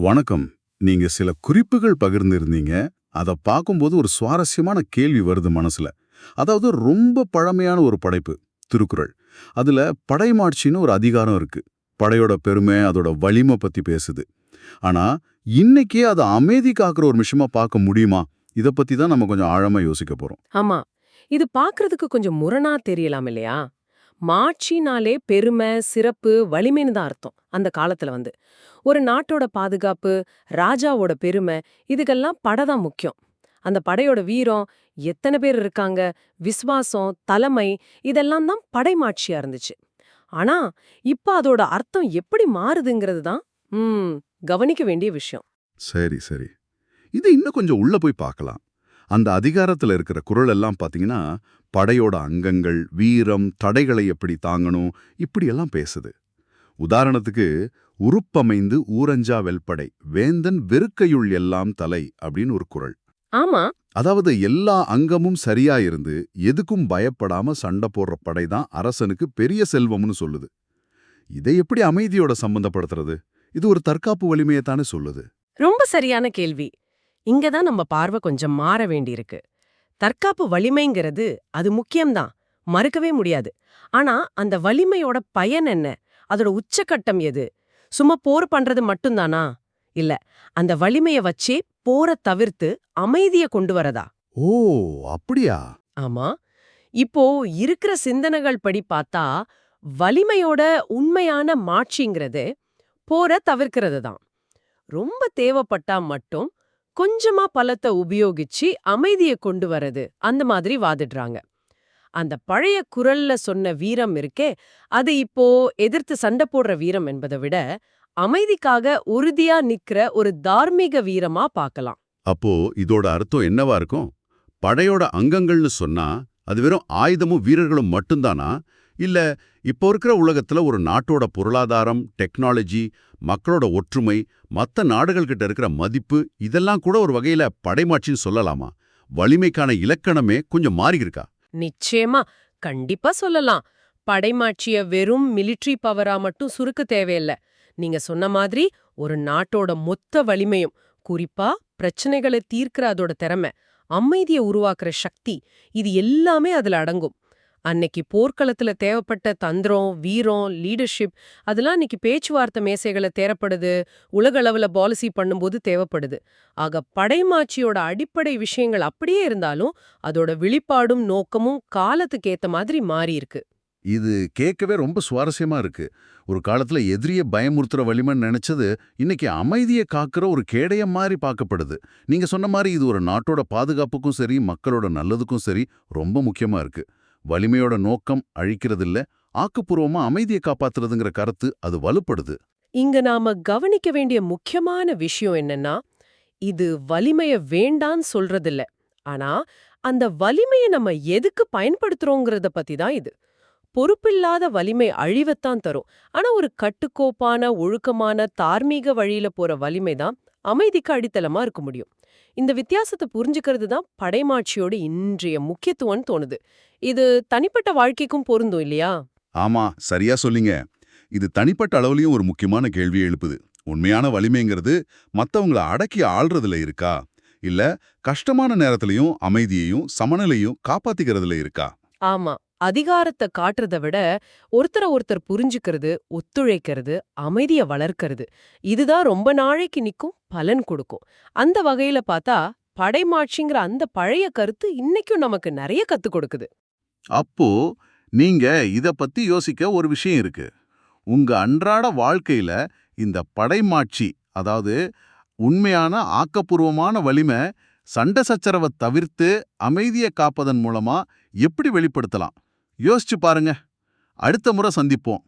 வணக்கம். நீங்க சில குறிப்புகள் பகிர்ந்திருந்தீங்க. அதை பார்க்கும்போது ஒரு சுவாரஸ்யமான கேள்வி வருது மனசுல. அதாவது ரொம்ப பழமையான ஒரு படைப்பு திருக்குறள். அதுல படைமாட்சின்னு ஒரு அதிகாரம் இருக்கு. படையோட பெருமை அதோட வலிமை பத்தி பேசுது. ஆனா இன்னைக்கே அதை அமைதி காக்குற ஒரு விஷயமா பார்க்க முடியுமா? இத பத்தி தான் நம்ம கொஞ்சம் ஆழமா யோசிக்க போறோம். ஆமா. இது பாக்குறதுக்கு கொஞ்சம் முரணா தெரியலாம் இல்லையா? மாட்சினாலே பெருமை சிறப்பு வலிமைன்னு தான் அர்த்தம் அந்த காலத்துல வந்து. ஒரு நாட்டோட பாதுகாப்பு ராஜாவோட பெருமை இதுக்கெல்லாம் படை தான் முக்கியம். அந்த படையோட வீரம் எத்தனை பேர் இருக்காங்க விசுவாசம் தலைமை இதெல்லாம் தான் படைமாட்சியா இருந்துச்சு. ஆனா இப்ப அதோட அர்த்தம் எப்படி மாறுதுங்கிறது தான் கவனிக்க வேண்டிய விஷயம். சரி சரி. இது இன்னும் கொஞ்சம் உள்ள போய் பார்க்கலாம். அந்த அதிகாரத்துல இருக்கிற குறள் எல்லாம் பாத்தீங்கன்னா படையோட அங்கங்கள் வீரம் தடைகளை எப்படி தாங்கணும் இப்படியெல்லாம் பேசுது. உதாரணத்துக்கு உருப்பமைந்து ஊரஞ்சா வெல்படை வேந்தன் வெறுக்கையுள் எல்லாம் தலை அப்படின்னு ஒரு குறள் ஆமா. அதாவது எல்லா அங்கமும் சரியா இருந்து எதுக்கும் பயப்படாம சண்டை போடுற படை தான் அரசனுக்கு பெரிய செல்வம்னு சொல்லுது. இதை எப்படி அமைதியோட சம்பந்தப்படுத்துறது? இது ஒரு தற்காப்பு வலிமையை தானே சொல்லுது. ரொம்ப சரியான கேள்வி. இங்க தான் நம்ம பார்வை கொஞ்சம் மாற வேண்டியிருக்கு. தற்காப்பு வலிமைங்கிறது அது முக்கியம்தான். மறுக்கவே முடியாது. ஆனா அந்த வலிமையோட பயன் என்ன? அதோட உச்சக்கட்டம் எது? சும்மா போர் பண்றது மட்டும்தானா? இல்ல அந்த வலிமைய வச்சே போரை தவிர்த்து அமைதிய கொண்டு வரதா? ஓ அப்படியா? ஆமா. இப்போ இருக்கிற சிந்தனைகள் படி பார்த்தா வலிமையோட உண்மையான மாட்சிங்கிறது போரை தவிர்க்கிறது தான் ரொம்ப தேவைப்பட்டா மட்டும் கொஞ்சமா பலத்தை உபயோகிச்சு அமைதியை கொண்டு வரது. அந்த மாதிரி வாதிடுறாங்க. அந்த பழைய குரல்ல சொன்ன வீரம் இருக்கே அது இப்போ எதிர்த்து சண்டை போடுற வீரம் என்பதை விட அமைதிக்காக உறுதியா நிக்கிற ஒரு தார்மீக வீரமா பார்க்கலாம். அப்போ இதோட அர்த்தம் என்னவா இருக்கும்? படையோட அங்கங்கள்னு சொன்னா அது வெறும் ஆயுதமும் வீரர்களும் மட்டும்தானா? இல்ல இப்போ இருக்கிற உலகத்துல ஒரு நாட்டோட பொருளாதாரம் டெக்னாலஜி மக்களோட ஒற்றுமை மத்த நாடுகள் கிட்ட இருக்கிற மதிப்பு இதெல்லாம் கூட ஒரு வகையில படைமாட்சின்னு சொல்லலாமா? வலிமைக்கான இலக்கணமே கொஞ்சம் மாறி இருக்கா நிச்சயமா. கண்டிப்பா சொல்லலாம். படைமாட்சிய வெறும் மிலிட்ரி பவரா மட்டும் சுருக்க தேவையில்ல. நீங்க சொன்ன மாதிரி ஒரு நாட்டோட மொத்த வலிமையும் குறிப்பா பிரச்சனைகளை தீர்க்கிற அதோட திறமை அமைதியை உருவாக்குற சக்தி இது எல்லாமே அதுல அடங்கும். அன்னைக்கு போர்க்களத்துல தேவைப்பட்ட தந்திரம் வீரம் லீடர்ஷிப் அதெல்லாம் இன்னைக்கு பேச்சுவார்த்தை மேசைகளை தேரப்படுது உலக அளவில் பாலிசி பண்ணும்போது தேவைப்படுது. ஆக படைமாட்சியோட அடிப்படை விஷயங்கள் அப்படியே இருந்தாலும் அதோட விழிப்பாடும் நோக்கமும் காலத்துக்கு ஏத்த மாதிரி மாறி இருக்கு. இது கேட்கவே ரொம்ப சுவாரஸ்யமா இருக்கு. ஒரு காலத்துல எதிரிய பயமுறுத்துற வலிமைன்னு நினைச்சது இன்னைக்கு அமைதியை காக்குற ஒரு கேடைய மாதிரி பார்க்கப்படுது. நீங்க சொன்ன மாதிரி இது ஒரு நாட்டோட பாதுகாப்புக்கும் சரி மக்களோட நல்லதுக்கும் சரி ரொம்ப முக்கியமா இருக்கு. வலிமையோட நோக்கம் அழிக்கிறதில்ல ஆக்கப்பூர்வமா அமைதியை காப்பாத்துறதுங்கிற கருத்து அது வலுப்படுது. இங்க நாம கவனிக்க வேண்டிய முக்கியமான விஷயம் என்னன்னா இது வலிமைய வேண்டான்னு சொல்றதில்ல. ஆனா அந்த வலிமைய நம்ம எதுக்கு பயன்படுத்துறோங்கிறத பத்தி தான் இது. பொறுப்பில்லாத வலிமை அழிவத்தான் தரும். ஆனா ஒரு கட்டுக்கோப்பான ஒழுக்கமான தார்மீக வழியில போற வலிமை தான் அமைதிக்கு அடித்தளமா இருக்க முடியும். இந்த வித்தியாசத்தை புரிஞ்சுக்கிறது தான் படைமாட்சியோட இன்றைய முக்கியத்துவம்னு தோணுது. இது தனிப்பட்ட வாழ்க்கைக்கும் பொருந்தும் இல்லையா? ஆமா சரியா சொல்லிங்க இது தனிப்பட்ட அளவுலயும் ஒரு முக்கியமான கேள்வியை எழுப்புது. உண்மையான வலிமைங்கிறது மத்தவங்கள அடக்கி ஆள்றதுல இருக்கா? இல்ல கஷ்டமான நேரத்திலையும் அமைதியையும் சமநிலையும் காப்பாத்திக்கிறதுல இருக்கா? ஆமா அதிகாரத்தை காட்டுறத விட ஒருத்தரை ஒருத்தர் புரிஞ்சுக்கிறது ஒத்துழைக்கிறது அமைதிய வளர்க்கறது. இதுதான் ரொம்ப நாளைக்கு நிக்கும் பலன் கொடுக்கும். அந்த வகையில பார்த்தா படைமாட்சிங்கிற அந்த பழைய கருத்து இன்னைக்கும் நமக்கு நிறைய கத்து கொடுக்குது. அப்போ நீங்க இத பத்தி யோசிக்க ஒரு விஷயம் இருக்கு. உங்க அன்றாட வாழ்க்கையில இந்த படைமாட்சி அதாவது உண்மையான ஆக்கப்பூர்வமான வலிமை சண்டை சச்சரவை தவிர்த்து அமைதியை காப்பதன் மூலமா எப்படி வெளிப்படுத்தலாம்? யோசிச்சு பாருங்க. அடுத்த முறை சந்திப்போம்.